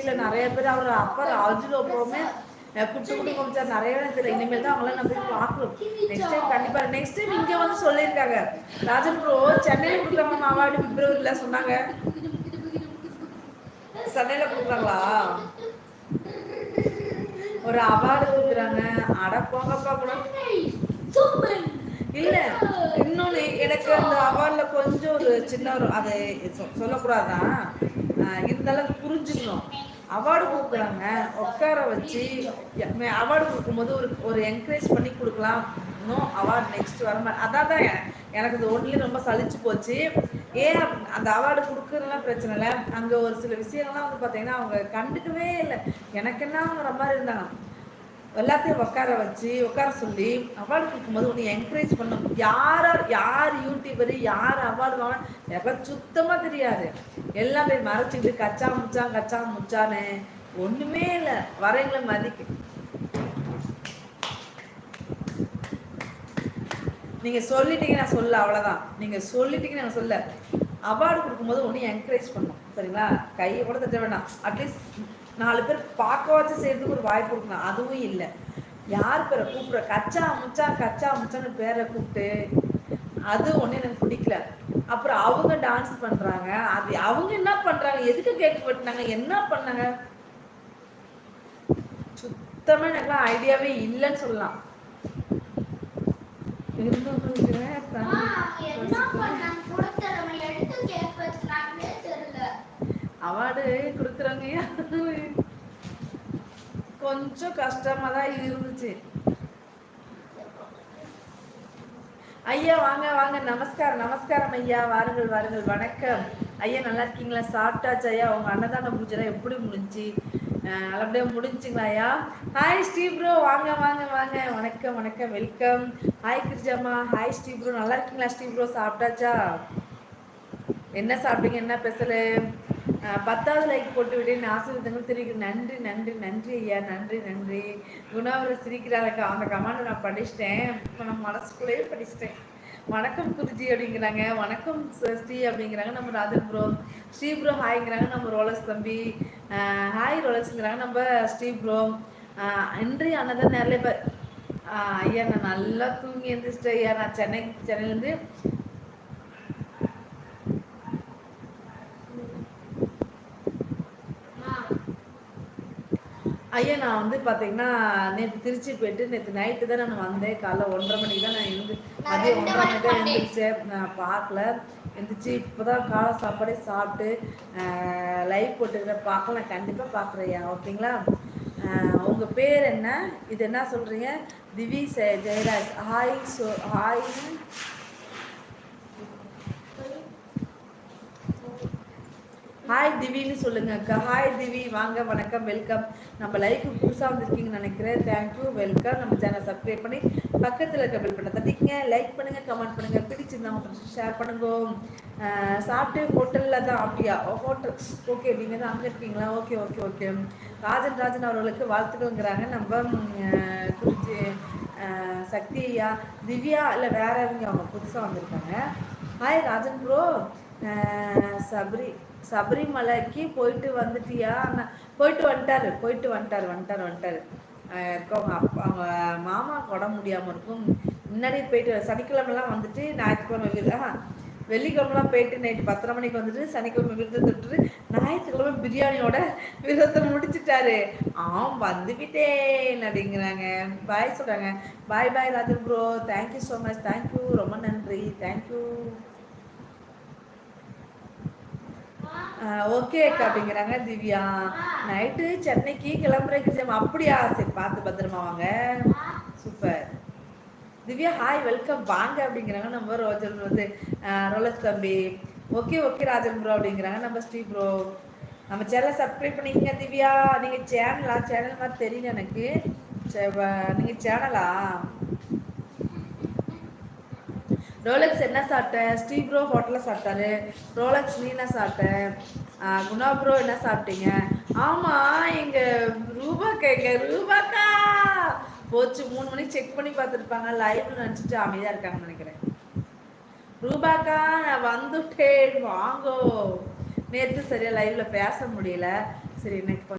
இல்ல நிறைய பேர் அவர் அப்பா ராஜுல போமே குட்டி குட்டி காமிச்சார் நிறைய தெரியல. இனிமேல் தான் அவங்களாம் நம்ம போய் பார்க்கணும். நெக்ஸ்ட் டைம் கண்டிப்பா. நெக்ஸ்ட் டைம் இங்க வந்து சொல்லியிருக்காங்க. ராஜன் ப்ரோ சென்னையில கொடுக்குறாங்க. அவார்டு பிப்ரவரியில சொன்னாங்க. சென்னையில கொடுக்குறாங்களா? ஒரு அவார்டு கொடுக்குறாங்க. அட போங்கப்பா கூட இல்ல இன்னொன்னு எனக்கு அந்த அவார்ட்ல கொஞ்சம் ஒரு சின்ன ஒரு அதை சொல்லக்கூடாதான் இருந்தாலும் புரிஞ்சுக்கணும். அவார்டு கொடுக்குறாங்க உட்கார வச்சு அவார்டு கொடுக்கும்போது ஒரு ஒரு என்கரேஜ் பண்ணி கொடுக்கலாம். இன்னும் அவார்டு நெக்ஸ்ட் வர மாதிரி அதான் தான் எனக்கு இந்த ஒன்றிலே ரொம்ப சலிச்சு போச்சு. ஏன் அந்த அவார்டு கொடுக்குறதுலாம் பிரச்சனை இல்லை. அங்கே ஒரு சில விஷயங்கள்லாம் வந்து பார்த்தீங்கன்னா அவங்க கண்டுக்கவே இல்லை. எனக்கு என்ன மாதிரி இருந்தாங்க? எல்லாத்தையும் உட்கார வச்சு உட்கார சொல்லி அவார்டு கொடுக்கும்போது ஒன்று என்கரேஜ் பண்ணும் யார் யார் யூடியூபர் யார் அவார்டு வாங்க எல்லாம் சுத்தமாக தெரியாது. போய் மறைச்சிக்கிட்டு கச்சா முச்சான் கச்சா முச்சானே ஒன்றுமே இல்லை. வரைங்களை மதிக்கு. நீங்கள் சொல்லிட்டீங்க நான் சொல்ல அவ்வளோதான் நீங்கள் சொல்லிட்டீங்க நான் சொல்ல. அவார்டு கொடுக்கும்போது ஒன்று என்கரேஜ் பண்ணும் சரிங்களா? கையை கூட தட்ட வேண்டாம் அட்லீஸ்ட் நாலு பேர் பார்க்கவாச்சும் செய்யறதுக்கு ஒரு வாய்ப்பு கொடுக்கலாம் அதுவும் இல்லை. யார் பேரை கூப்பிட்ற? கச்சா முச்சா கச்சா முச்சான்னு பேரை கூப்பிட்டு அது ஒன்று எனக்கு பிடிக்கல. அப்புறம் அவங்க டான்ஸ் பண்ணுறாங்க அது அவங்க என்ன பண்ணுறாங்க எதுக்கு கேக் என்ன பண்ணாங்க? சுத்தமாக எனக்குலாம் ஐடியாவே இல்லைன்னு சொல்லலாம். இருந்தவங்களுக்கு அவார்டு கொடுக்குறாங்க கொஞ்சம் கஷ்டமா தான் இருந்துச்சு. ஐயா வாங்க வாங்க. நமஸ்காரம் நமஸ்காரம் ஐயா. வாருங்கள் வாருங்கள். வணக்கம். ஐயா நல்லா இருக்கீங்களா? சாப்பிட்டாச்சு ஐயா. உங்க அன்னதான பூஜைலாம் எப்படி முடிஞ்சு? நல்லபடியா முடிஞ்சுங்களா ஐயா? Hi Steve bro. வாங்க வாங்க வாங்க. வணக்கம் வணக்கம். Welcome hi கிருஜாமா. Hi Steve bro. நல்லா இருக்கீங்களா ஸ்டீவ் ப்ரோ? சாப்பிட்டாச்சா? என்ன சாப்பிட்டீங்க? என்ன ஸ்பெஷலு? பத்தாவது லைக் போட்டு விட்டேன் ஆசீர்வாதங்கள். தெரிவிக்க நன்றி நன்றி நன்றி ஐயா நன்றி நன்றி. குணாவில் சிரிக்கிறாங்க அந்த கமாண்டை நான் படிச்சிட்டேன். இப்போ நான் மனசுக்குள்ளேயே படிச்சிட்டேன். வணக்கம் குருஜி அப்படிங்கிறாங்க. வணக்கம் ஸ்ரீ அப்படிங்கிறாங்க. நம்ம ராதன் ப்ரோ ஸ்ரீ ப்ரோ ஹாய்ங்கிறாங்க. நம்ம ரோலஸ் தம்பி. ஹாய் ரோலஸ்ங்கிறாங்க. நம்ம ஸ்ரீ ப்ரோ இன்றைய அண்ணதான் நிறைய இப்போ ஐயா நான் நல்லா தூங்கி எழுந்திரிச்சிட்டேன் ஐயா. நான் சென்னை சென்னையிலேருந்து ஐயா நான் வந்து பார்த்தீங்கன்னா நேற்று திருச்சி போயிட்டு நேற்று நைட்டு தான் நான் வந்தேன். காலைல ஒன்றரை மணிக்கு தான் நான் இருந்து நான் மதியம் ரெண்டு ஒன்றரை மணிக்கு தான் எழுந்திரிச்சேன். நான் பார்க்கல. எந்திரிச்சு இப்போ தான் காலை சாப்பாடே சாப்பிட்டு லைவ் போட்டுக்கிறேன் பார்க்கலாம் கண்டிப்பாக பார்க்குறேன் ஐயா. ஓகேங்களா? உங்கள் பேர் என்ன? இது என்ன சொல்கிறீங்க திவி செ- Jayaraj. Hi so hi hi திவின்னு சொல்லுங்க அக்கா. ஹாய் திவி வாங்க வணக்கம் வெல்கம் நம்ம லைக்கு புதுசாக வந்திருக்கீங்கன்னு நினைக்கிறேன். தேங்க்யூ வெல்கம் நம்ம சேனல் சப்ஸ்கிரைப் பண்ணி பக்கத்தில் இருக்க பில் பண்ண தட்டிங்க லைக் பண்ணுங்க கமெண்ட் பண்ணுங்க. பிடிச்சிருந்தா உங்க ஷேர் பண்ணுங்க. சாப்பிட்டு ஹோட்டலில் தான் அப்படியா? ஹோட்டல் ஓகே நீங்கள் தான் அங்கே இருக்கீங்களா? Okay okay okay Rajan Rajan அவர்களுக்கு வாழ்த்துக்கள்ங்கிறாங்க. நம்ம அஹ், குறிச்சி சக்தி ஐயா திவ்யா இல்லை வேற இவங்க அவங்க புதுசாக வந்திருக்காங்க. Hi Rajan bro Sabari. சபரிமலைக்கு போயிட்டு வந்துட்டியா? போயிட்டு வந்துட்டாரு போயிட்டு வந்துட்டாரு வந்துட்டாரு வந்துட்டாரு. இருக்கவங்க அப்பா அவங்க மாமாவுக்கு உடம்பு முடியாமல் இருக்கும். முன்னாடி போயிட்டு சனிக்கிழமெல்லாம் வந்துட்டு ஞாயிற்றுக்கிழமை விரு ஆஹா, வெள்ளிக்கிழமெல்லாம் போயிட்டு நைட்டு பத்தரை மணிக்கு வந்துட்டு சனிக்கிழமை விருதத்தை விட்டுட்டு ஞாயிற்றுக்கிழமை பிரியாணியோட விரதத்தை முடிச்சிட்டாரு. ஆம் வந்துவிட்டேன் அப்படிங்கிறாங்க. பாய் சொல்கிறாங்க bye bye Rajan bro thank you so much thank you ரொம்ப நன்றி. தேங்க்யூ ஓகே அக்கா அப்படிங்கிறாங்க திவ்யா. நைட்டு சென்னைக்கு கிளம்புறதுக்கு ஜம் அப்படியா? சரி பார்த்து பத்திரமா வாங்க. சூப்பர். திவ்யா ஹாய் வெல்கம் வாங்க அப்படிங்கிறாங்க நம்ம ரோஜன் வந்து. ரோலஸ் தம்பி. ஓகே ஓகே ராஜன் ப்ரோ அப்படிங்கிறாங்க நம்ம ஸ்ரீ ப்ரோ நம்ம சேனலை சப்ஸ்கிரைப் பண்ணிக்கங்க திவ்யா. நீங்கள் சேனலா சேனல் மாதிரி தெரியல எனக்கு. சே- சேனலா ரோலக்ஸ் என்ன சாப்பிட்டேன்? ஸ்ரீ ப்ரோ ஹோட்டலில் சாப்பிட்டாரு. ரோலக்ஸ் நீ என்ன சாப்பிட்டேன். குணா ப்ரோ என்ன சாப்பிட்டீங்க? ஆமாம் எங்கள் ரூபா கேட்க ரூபாக்கா! போச்சு மூணு மணிக்கு செக் பண்ணி பார்த்துருப்பாங்க. லைவ்னு நினச்சிட்டு அமைதியாக இருக்காங்கன்னு நினைக்கிறேன். ரூபாக்கா நான் வந்துட்டேன். வாங்கோ. நேற்று சரியாக லைவில் பேச முடியல. சரி நெக்ஸ்ட்